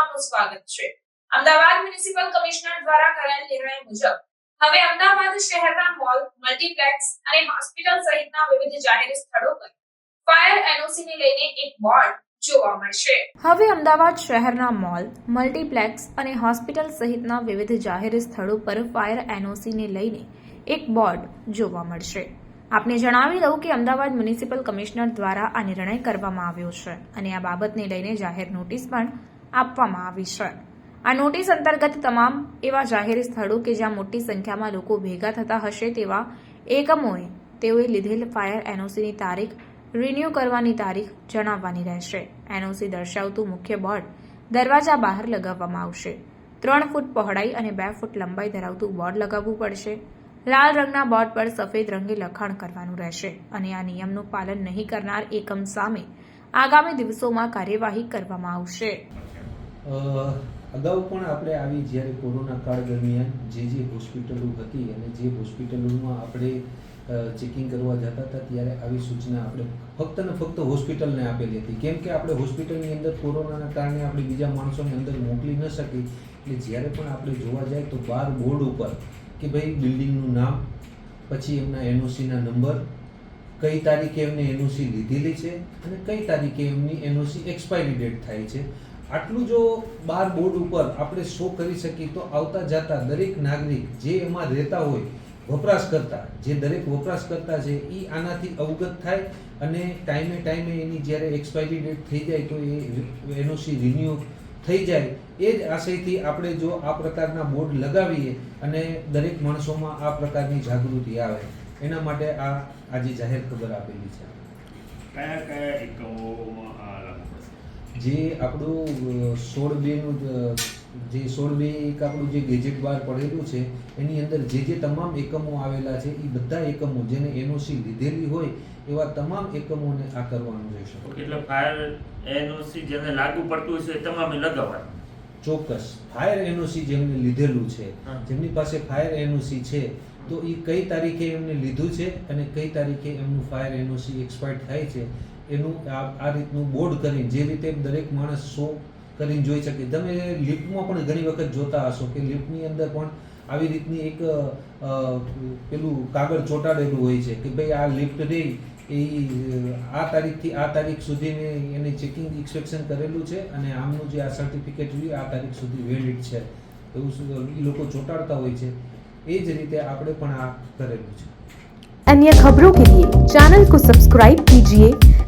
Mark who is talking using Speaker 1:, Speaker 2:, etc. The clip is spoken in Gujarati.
Speaker 1: આપનું સ્વાગત છે. અમદાવાદ મ્યુનિસિપલ કમિશનર દ્વારા કરાયેલ નિર્ણય મુજબ, હવે અમદાવાદ શહેરના મોલ, મલ્ટીપ્લેક્સ અને હોસ્પિટલ સહિતના વિવિધ જાહેર સ્થળો પર ફાયર એનઓસી ને લઈને એક બોર્ડ જોવા મળશે. હવે અમદાવાદ શહેરના મોલ, મલ્ટીપ્લેક્સ અને હોસ્પિટલ સહિતના વિવિધ જાહેર સ્થળો પર ફાયર એનઓસી લઈને એક બોર્ડ જોવા મળશે. આપને જણાવી દઉં કે અમદાવાદ મ્યુનિસિપલ કમિશનર દ્વારા આ નિર્ણય કરવામાં આવ્યો છે અને આ બાબતને લઈને જાહેર નોટિસ પણ આપવામાં આવી છે. આ નોટિસ અંતર્ગત તમામ એવા જાહેર સ્થળો કે જ્યાં મોટી સંખ્યામાં લોકો ભેગા થતા હશે તેવા એકમોએ તેઓએ લીધેલ ફાયર એનઓસીની તારીખ રિન્યૂ કરવાની તારીખ જણાવવાની રહેશે. એનઓસી દર્શાવતું મુખ્ય બોર્ડ દરવાજા બહાર લગાવવામાં આવશે. ત્રણ ફૂટ પહોળાઈ અને બે ફૂટ લંબાઈ ધરાવતું બોર્ડ લગાવવું પડશે. લાલ રંગના બોર્ડ પર સફેદ રંગે લખાણ કરવાનું રહેશે અને આ નિયમનું પાલન નહીં કરનાર એકમ સામે આગામી દિવસોમાં કાર્યવાહી કરવામાં આવશે.
Speaker 2: અગાઉ પણ આપણે આવી જ્યારે કોરોના કાળ દરમિયાન જે જે હોસ્પિટલો હતી અને જે હોસ્પિટલોમાં આપણે ચેકિંગ કરવા જતા હતા ત્યારે આવી સૂચના આપણે ફક્ત ને ફક્ત હોસ્પિટલને આપેલી હતી. કેમ કે આપણે હોસ્પિટલની અંદર કોરોનાના કારણે આપણે બીજા માણસોને અંદર મોકલી ન શકી. એટલે જ્યારે પણ આપણે જોવા જાય તો બાર બોર્ડ ઉપર કે ભાઈ બિલ્ડિંગનું નામ, પછી એમના એનઓસીના નંબર, કઈ તારીખે એમને એનઓસી લીધેલી છે અને કઈ તારીખે એમની એનઓસી એક્સપાયરી ડેટ થાય છે. આટલું જો બાર બોર્ડ ઉપર આપણે શો કરી શકીએ તો આવતા જતા દરેક નાગરિક જે એમાં રહેતા હોય વપરાશકર્તા જે દરેક વપરાશકર્તા છે, એ આનાથી અવગત થાય અને ટાઈમે ટાઈમે એની જ્યારે એક્સપાયરી ડેટ થઈ જાય તો એ એનઓસી રિન્યુ થઈ જાય. એ જ આશયથી આપણે જો આ પ્રકારના બોર્ડ લગાવીએ અને દરેક માણસોમાં આ પ્રકારની જાગૃતિ આવે. એના માટે આ આજે જાહેર ખબર આપેલી છે.
Speaker 3: કયા કયા પડશે
Speaker 2: જે આપણું સોળ બેનું જે સોળ બે એક આપણું જે ગેજેટ બહાર પડેલું છે એની અંદર જે જે તમામ એકમો આવેલા છે એ બધા એકમો જેને એનઓસી લીધેલી હોય એવા તમામ એકમોને આ કરવાનું રહેશે
Speaker 3: એટલે ફાયર એનઓસી જેને લાગુ પડતું છે તમામે લગાવવાનું?
Speaker 2: ચોક્કસ. ફાયર એનઓસી જેમને લીધેલું છે જેમની પાસે ફાયર એનઓસી છે તો એ કઈ તારીખે એમને લીધું છે અને કઈ તારીખે એમનું ફાયર એનઓસી એક્સપાયર થાય છે એનું આ રીતનું બોર્ડ કરીને, જે રીતે દરેક માણસ શો કરીને જોઈ શકે. તમે લિફ્ટમાં પણ ઘણી વખત જોતા હશો કે લિફ્ટની અંદર પણ આવી રીતની એક પેલું કાગળ ચોંટાડેલું હોય છે કે ભાઈ આ લિફ્ટ રહી એ, આ તારીખથી આ તારીખ સુધી એને ચેકિંગ ઇન્સ્પેક્શન કરેલું છે અને આમનું જે આ સર્ટિફિકેટ જોઈએ, આ તારીખ સુધી વેલિડ છે. એવું એ લોકો ચોંટાડતા હોય છે. એ જ રીતે આપણે પણ આ કરેલું છે.
Speaker 4: અન્ય ખબરો કે લીએ ચેનલ કો સબસ્ક્રાઇબ કીજીએ.